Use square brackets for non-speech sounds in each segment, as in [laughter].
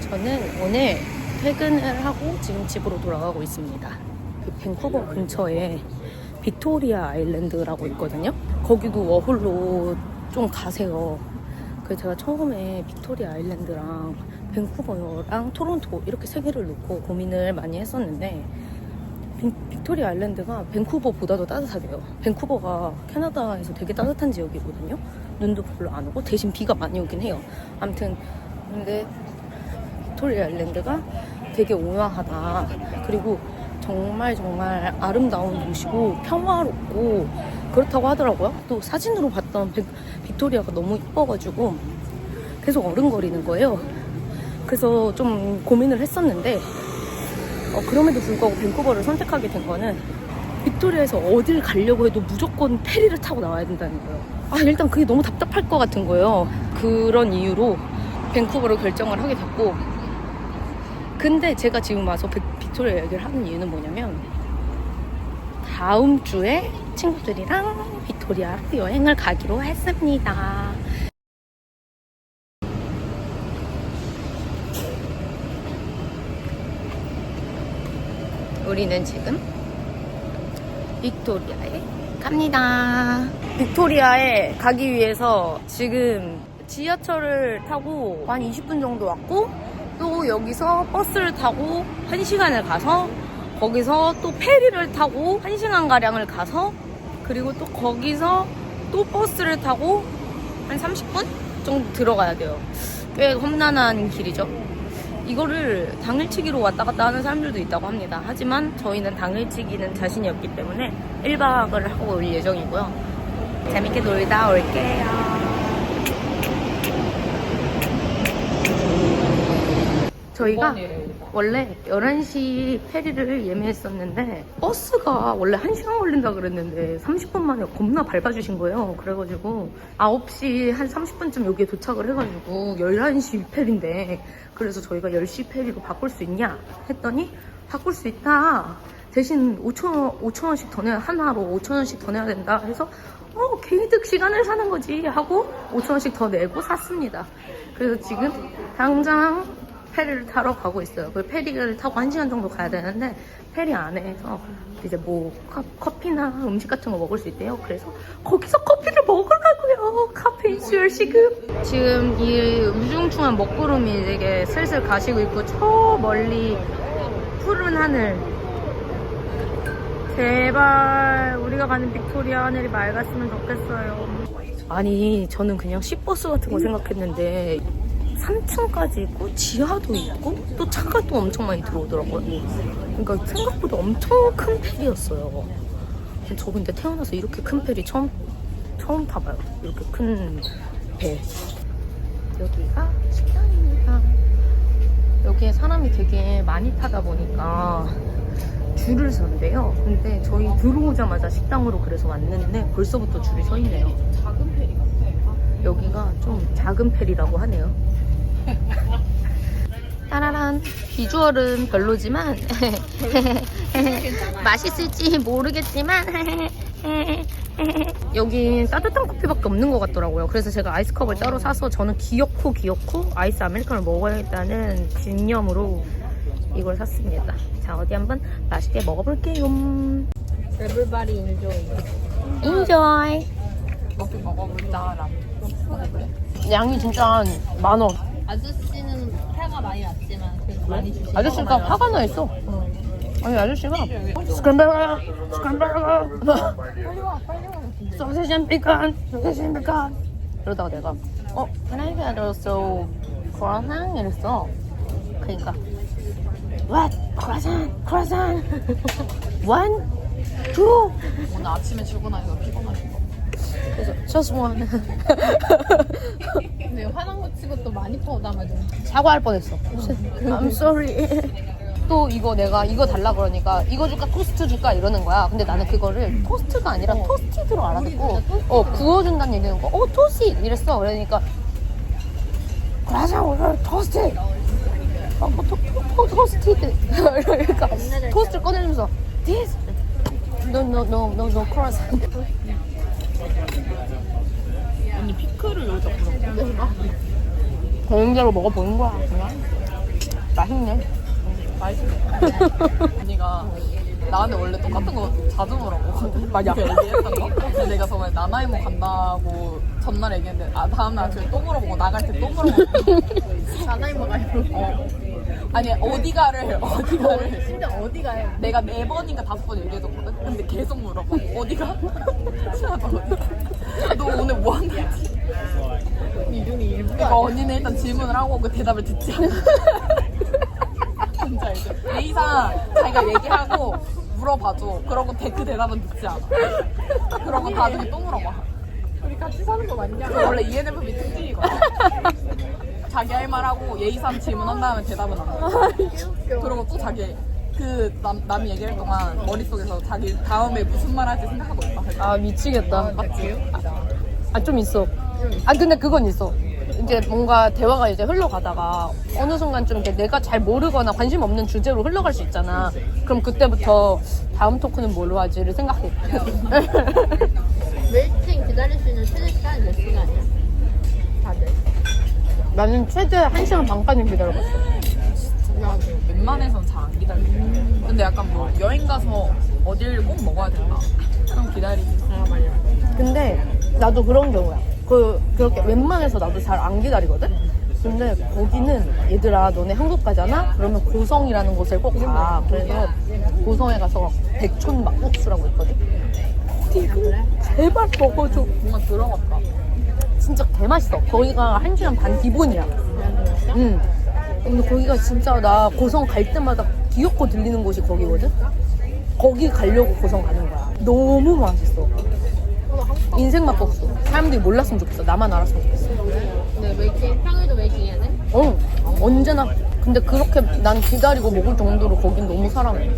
저는 오늘 퇴근을 하고 지금 집으로 돌아가고 있습니다. 그 밴쿠버 근처에 빅토리아 아일랜드라고 있거든요. 거기도 워홀로 좀 가세요. 그래서 제가 처음에 빅토리아 아일랜드랑 밴쿠버랑 토론토 이렇게 세 개를 놓고 고민을 많이 했었는데 빅, 빅토리아 아일랜드가 밴쿠버보다도 따뜻하대요. 밴쿠버가 캐나다에서 되게 따뜻한 지역이거든요. 눈도 별로 안 오고 대신 비가 많이 오긴 해요. 아무튼 근데 빅토리아 아일랜드가 되게 온화하다. 그리고 정말 정말 아름다운 도시고 평화롭고 그렇다고 하더라고요. 또 사진으로 봤던 빅, 빅토리아가 너무 이뻐가지고 계속 어른거리는 거예요. 그래서 좀 고민을 했었는데 어, 그럼에도 불구하고 밴쿠버를 선택하게 된 거는 빅토리아에서 어딜 가려고 해도 무조건 페리를 타고 나와야 된다는 거예요. 아 일단 그게 너무 답답할 것 같은 거예요. 그런 이유로 밴쿠버를 결정을 하게 됐고 근데 제가 지금 와서 빅- 빅토리아 얘기를 하는 이유는 뭐냐면 다음 주에 친구들이랑 빅토리아 여행을 가기로 했습니다. 우리는 지금 빅토리아에 갑니다. 빅토리아에 가기 위해서 지금 지하철을 타고 한 20분 정도 왔고 또 여기서 버스를 타고 1시간을 가서 거기서 또 페리를 타고 1시간 가량을 가서 그리고 또 거기서 또 버스를 타고 한 30분 정도 들어가야 돼요. 꽤 험난한 길이죠. 이거를 당일치기로 왔다 갔다 하는 사람들도 있다고 합니다. 하지만 저희는 당일치기는 자신이 없기 때문에 1박을 하고 올 예정이고요. 재밌게 놀다 올게요. 저희가 원래 11시 페리를 예매했었는데 버스가 원래 1시간 걸린다 그랬는데 30분 만에 겁나 밟아주신 거예요. 그래가지고 9시 한 30분쯤 여기에 도착을 해가지고 11시 페리인데 그래서 저희가 10시 페리로 바꿀 수 있냐 했더니 바꿀 수 있다. 대신 5천, 5천 원씩 더 내야, 하나로 5천 원씩 더 내야 된다 해서 어, 개이득 시간을 사는 거지 하고 5천 원씩 더 내고 샀습니다. 그래서 지금 당장 페리를 타러 가고 있어요. 그 페리를 타고 한 시간 정도 가야 되는데 페리 안에서 이제 뭐 커, 커피나 음식 같은 거 먹을 수 있대요. 그래서 거기서 커피를 먹으려고요. 카페인 수혈 시급. 지금 이 우중충한 먹구름이 되게 슬슬 가시고 있고 저 멀리 푸른 하늘. 제발 우리가 가는 빅토리아 하늘이 맑았으면 좋겠어요. 아니 저는 그냥 시버스 같은 거 생각했는데 3층까지 있고 지하도 있고 또 차가 또 엄청 많이 들어오더라고요. 그러니까 생각보다 엄청 큰 펠이었어요. 저 근데 태어나서 이렇게 큰 펠이 처음 처음 타봐요. 이렇게 큰 배. 여기가 식당입니다. 여기에 사람이 되게 많이 타다 보니까 줄을 선대요. 근데 저희 들어오자마자 식당으로 그래서 왔는데 벌써부터 줄이 서 있네요. 작은 페리 같아. 여기가 좀 작은 펠이라고 하네요. [laughs] 따라란 비주얼은 별로지만 [laughs] 맛있을지 모르겠지만 [laughs] 여기 따뜻한 커피밖에 없는 것 같더라고요. 그래서 제가 아이스컵을 따로 사서 저는 기어코 기어코 아이스 아메리카노를 먹어야겠다는 집념으로 이걸 샀습니다. 자 어디 한번 맛있게 먹어볼게요. 인조이. 먹기 먹어볼까? 라 양이 진짜 만 원. 아저씨는 태가 많이 났지만 그래도 많이 주시고. 아저씨가 화가 나 있어. 아니 아저씨가 스크램블 스크램블 빨리 와, 빨리 와. 소세지 앤 피칸 소세지 앤 피칸 이러다가 내가 어 can I get also croissant 이랬어. 그러니까 what? croissant croissant one two. 오늘 아침에 출근하니까 피곤하신 거. 그래서 just one [laughs] 근데 화난 거 치고 또 많이 퍼담아줘. 사과할 뻔했어 I'm sorry 또 이거 내가 이거 달라 그러니까 이거 줄까 토스트 줄까 이러는 거야. 근데 나는 그거를 토스트가 아니라 토스티드로 알아듣고 어 구워준다는 얘기는 거. 어 토스트 이랬어. 그러니까 그래서 오늘 토스트. 어, 뭐 토, 토, 토, 토 스티드. 그러니까 토스트 꺼내면서 this. No no no no no cross. 언니 피클을 여기다 뿌려. 대행대로 먹어보는 거야. 그냥. 맛있네. 맛있어. [laughs] 언니가 나한테 원래 똑같은 거 자주 물어보거든. 맞아. 그 얘기했던 거. 근데 내가 저번에 나나이모 간다고 전날 얘기했는데 아 다음날 아침에 또 물어보고 나갈 때 또 물어보고. [laughs] 나나이모 가요. 어. 아니 어디 가를 어디 가를. 근데 어디 가요? 내가 네 번인가 다섯 번 얘기해줬거든. 근데 계속 물어봐. 어디 가? [laughs] 신아 너 어디 가? 너 오늘 뭐 한다지? 이름이 일부러 그러니까 언니는 일단 질문을 하고 그 대답을 듣지 않아. [laughs] 예의상 자기가 얘기하고 물어봐줘. 그러고 대- 그 대답은 듣지 않아. 그러고 나중에 또 물어봐. 우리 같이 사는 거 맞냐? 그 원래 ENFP 특징이거든. 자기 할 말하고 예의상 질문한 다음에 대답은 안 해. 그러고 또 자기 그 남, 남이 얘기할 동안 머릿속에서 자기 다음에 무슨 말 할지 생각하고 있다. 아 미치겠다. 맞지? 아 좀 있어. 아 근데 그건 있어. 이제 뭔가 대화가 이제 흘러가다가 어느 순간 좀 이렇게 내가 잘 모르거나 관심 없는 주제로 흘러갈 수 있잖아. 그럼 그때부터 다음 토크는 뭘로 하지를 생각해. 웨이팅 기다릴 수 있는 최대 시간이 몇 시간이야? 다들. 나는 최대 1시간 반까지 기다려봤어. 웬만해선 잘 안 기다려. 근데 약간 뭐 여행 가서 어딜 꼭 먹어야 된다. 그럼 기다리지. 아, 맞아. 근데 나도 그런 경우야. 그 그렇게 웬만해서 나도 잘 안 기다리거든. 근데 거기는 얘들아 너네 한국 가잖아? 그러면 고성이라는 곳을 꼭 가. 그래서 고성에 가서 백촌 막국수라고 있거든. 제발 먹어줘. 뭔가 들어갔다. 진짜 개맛있어. 거기가 1시간 반 기본이야. 응. 근데 거기가 진짜 나 고성 갈 때마다 귀엽고 들리는 곳이 거기거든? 거기 가려고 고성 가는 거야. 너무 맛있어. 인생 맛국수. 사람들이 몰랐으면 좋겠어. 나만 알았으면 좋겠어. 근데 웨이팅, 평일도 웨이팅 해야 돼? 어, 언제나. 근데 그렇게 난 기다리고 먹을 정도로 거긴 너무 사랑해.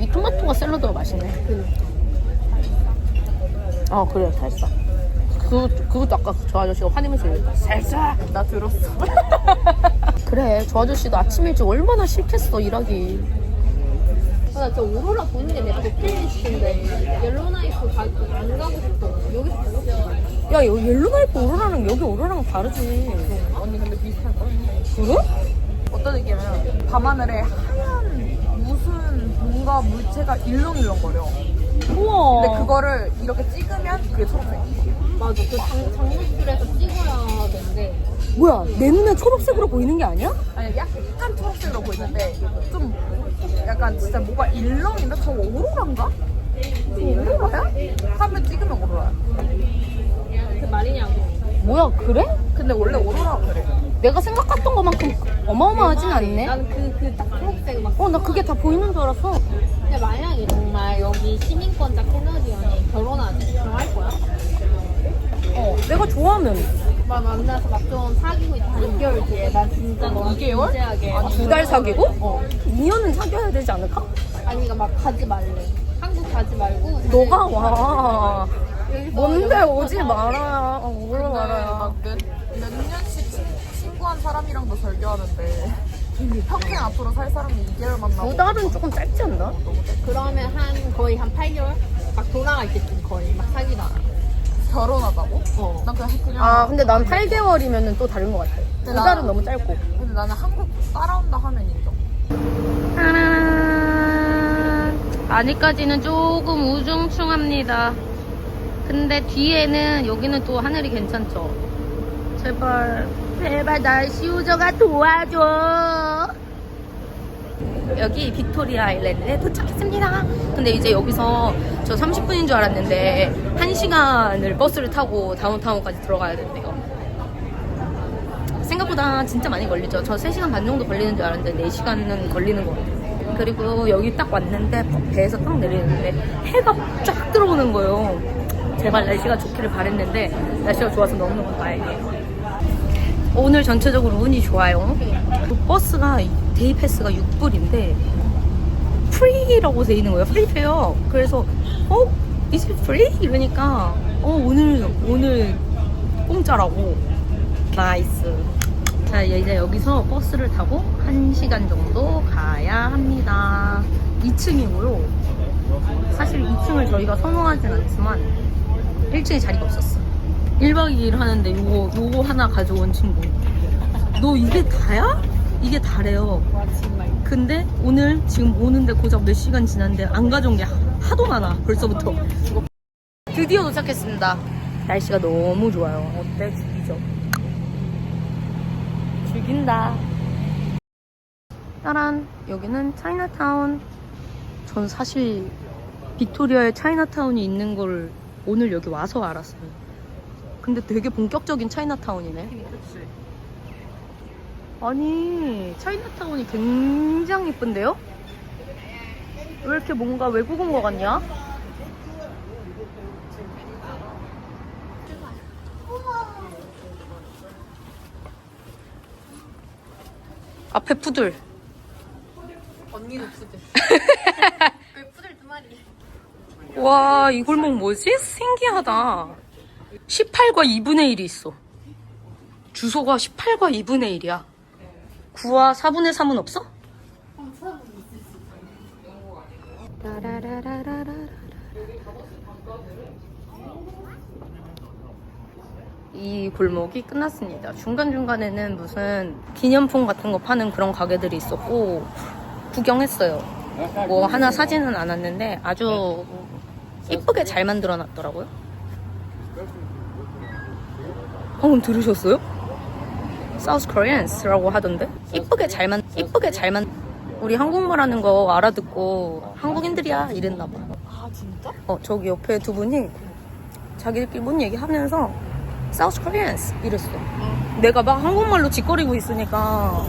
이 토마토가 샐러드가 맛있네. 아, 그래, 살사. 그, 그것도 아까 저 아저씨가 화내면서 얘기했다. 살사! 나 들었어. [laughs] 그래, 저 아저씨도 아침 일찍 얼마나 싫겠어, 일하기. 아, 나 진짜 오로라 보는 게내 버킷리스트인데 옐로나이프 가, 안 가고 싶어. 야, 여기 옐로나이프 오로라랑 여기 오로라랑 다르지. 언니 근데 비슷할 걸? 그래? 어떤 느낌이냐면 밤하늘에 하얀 무슨 뭔가 물체가 일렁일렁거려. 우와. 근데 그거를 이렇게 찍으면 그게 초록색. 맞아. 그 장, 장물줄에서 찍어야 되는데 뭐야, 내 눈에 초록색으로 보이는 게 아니야? 아니 약간 초록색으로 보이는데 좀 약간 진짜 뭐가 일렁인데 저거 오로라인가? 저거 오로라야? 하면 찍으면 오로라야. 그 말이냐고. 뭐야, 그래? 근데 원래 오로라가 그래. 내가 생각했던 것만큼 어마어마하진 않네. 난그그딱 초록색 막. 어, 나 그게 다 보이는 줄 알았어. 근데 만약에 정말 여기 시민권자 캐나디언이 결혼하지, 결혼할 거야? 어, 내가 좋아하면. 막 만나서 막 좀 사귀고 있다 한 6개월 뒤에 난 진짜 너무 2개월? 진지하게 아니, 두달 사귀고? 어 2년은 사귀어야 되지 않을까? 아니 그러니까 막 가지 말래 한국 가지 말고 너가 와. 여기서 뭔데 여기서 오지. [laughs] 말아야. 어, 오지 말아야. 막몇 몇 년씩 친, 친구한 사람이랑도 절교하는데 평생 앞으로 살 사람이 2개월 만나고 두 달은 조금 짧지 않나? 그러면 한 거의 한 8개월 막 돌아가 있겠지 거의 막 사귀다가 결혼하다고? 어 난 그냥 그냥 아, 근데 난 8개월이면 또 다른 것 같아. 두 나- 달은 너무 짧고. 근데 나는 한국 따라온다 하면 인정. 아직까지는 조금 우중충합니다. 근데 뒤에는 여기는 또 하늘이 괜찮죠? 제발 제발 날씨 우저가 도와줘. 여기 빅토리아 아일랜드에 도착했습니다. 근데 이제 여기서 저 30분인 줄 알았는데 1시간을 버스를 타고 다운타운까지 들어가야 된대요. 생각보다 진짜 많이 걸리죠. 저 3시간 반 정도 걸리는 줄 알았는데 4시간은 걸리는 것 같아요. 그리고 여기 딱 왔는데 배에서 딱 내리는데 해가 쫙 들어오는 거예요. 제발 날씨가 좋기를 바랬는데 날씨가 좋아서 너무너무 다행이에요. 오늘 전체적으로 운이 좋아요. 버스가 데이 패스가 6불인데 프리라고 돼 있는 거예요. 프리페어. 그래서 어? it free? 이러니까 어 오늘 오늘 공짜라고. 나이스. 자 이제 여기서 버스를 타고 1시간 정도 가야 합니다. 2층이고요. 사실 2층을 저희가 선호하진 않지만 1층에 자리가 없었어. 1박 2일 하는데 요거 요거 하나 가져온 친구. 너 이게 다야? 이게 다래요. 근데 오늘 지금 오는데 고작 몇 시간 지났는데 안 가져온 게 하- 하도 많아 벌써부터. 드디어 도착했습니다. 날씨가 너무 좋아요. 어때? 죽이죠? 죽인다. 따란 여기는 차이나타운. 전 사실 빅토리아에 차이나타운이 있는 걸 오늘 여기 와서 알았어요. 근데 되게 본격적인 차이나타운이네. 아니, 차이나타운이 굉장히 이쁜데요? 왜 이렇게 뭔가 외국 온 것 같냐? 앞에 푸들. 언니는 푸들. [laughs] 그 푸들 두 마리. 와, 이 골목 뭐지? 신기하다. 18과 2분의 1이 있어. 주소가 18과 2분의 1이야. 9와 4분의 3은 없어? 이 골목이 끝났습니다. 중간중간에는 무슨 기념품 같은 거 파는 그런 가게들이 있었고, 구경했어요. 뭐 하나 사지는 않았는데 아주 이쁘게 잘 만들어 놨더라고요. 방금 들으셨어요? 사우스 코리안스라고 하던데 이쁘게 잘만 이쁘게 잘만 우리 한국말 하는 거 알아듣고 한국인들이야 이랬나 봐. 아 진짜? 어 저기 옆에 두 분이 자기들끼리 뭔 얘기하면서 사우스 코리안스 이랬어. 내가 막 한국말로 짓거리고 있으니까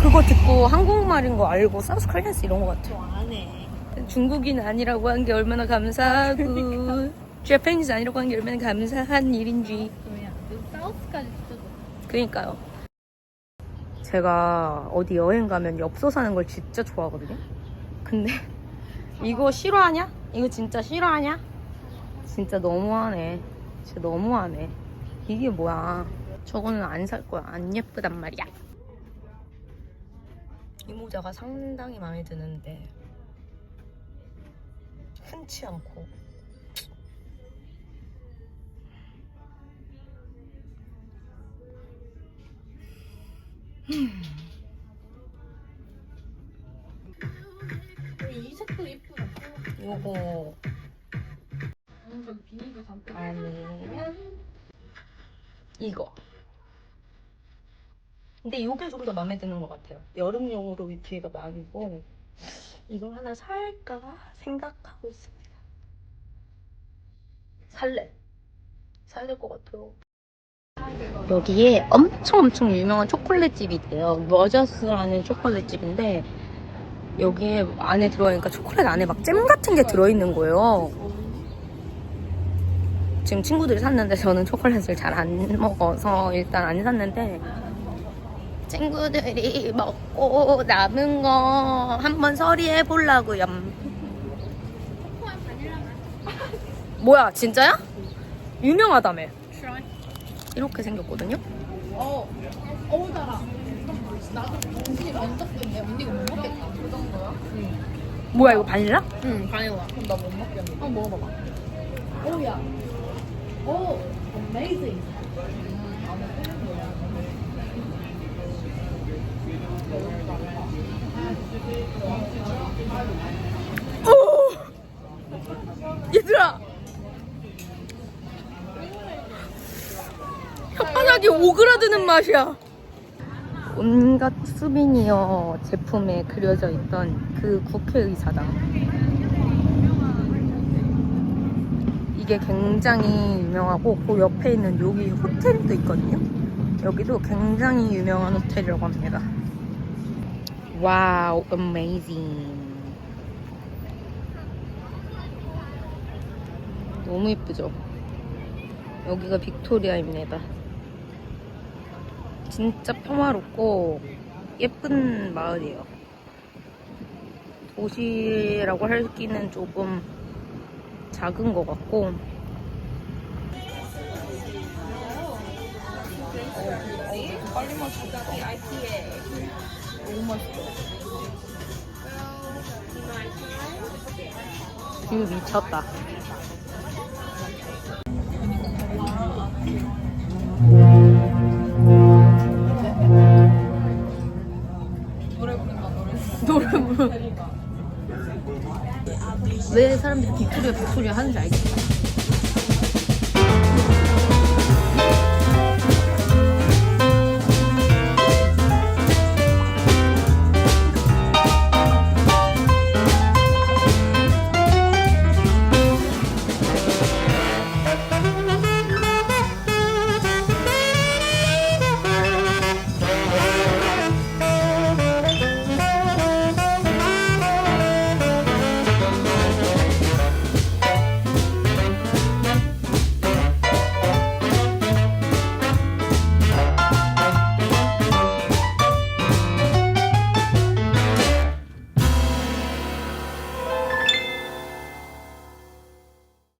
그거 듣고 한국말인 거 알고 사우스 코리안스 이런 거 같아. 좋아하네. 중국인 아니라고 한 게 얼마나 감사하고 [laughs] 재팬니스 아니라고 한 게 얼마나 감사한 일인지 사우스까지 진짜 좋아. 그니까요 제가 어디 여행 가면 엽서 사는 걸 진짜 좋아하거든요 근데 [laughs] 이거 싫어하냐? 이거 진짜 싫어하냐? 진짜 너무하네 진짜 너무하네 이게 뭐야? 저거는 안 살 거야. 안 예쁘단 말이야. 이 모자가 상당히 마음에 드는데 흔치 않고 근데 이게 좀 더 마음에 드는 것 같아요. 여름용으로 위티가 많이고 이거 하나 살까 생각하고 있습니다. 살래. 될것 같아요. 여기에 엄청 엄청 유명한 초콜릿 집이 있대요. 머저스라는 초콜릿 집인데 여기에 안에 들어가니까 초콜릿 안에 막 잼 같은 게 들어있는 거예요. 지금 친구들이 샀는데 저는 초콜릿을 잘 안 먹어서 일단 안 샀는데 친구들이 먹고 남은 거 한번 서리해 보려고요. 뭐야 진짜야? 유명하다며. 이렇게 생겼거든요. 어, 어우 달아. 나도 언니 면적도 있네. 언니 이거 못 먹겠다. 그 정도야? 뭐야 이거 바닐라? 응, 바닐라. 그럼 나 못 먹겠는데. 한번 먹어봐봐. 오야. 오, amazing. 얘들아. 혓바닥이 오그라드는 맛이야. 온갖 수비니어 제품에 그려져 있던 그 국회의사당. 이게 굉장히 유명하고 그 옆에 있는 여기 호텔도 있거든요. 여기도 굉장히 유명한 호텔이라고 합니다. 와우, amazing. 너무 이쁘죠? 여기가 빅토리아입니다. 진짜 평화롭고 예쁜 마을이에요. 도시라고 하기는 조금 작은 것 같고 빨리 마시겠다. 너무 맛있어. 뷰 미쳤다. 왜 사람들이 빅토리아 빅토리아 하는지 알겠다.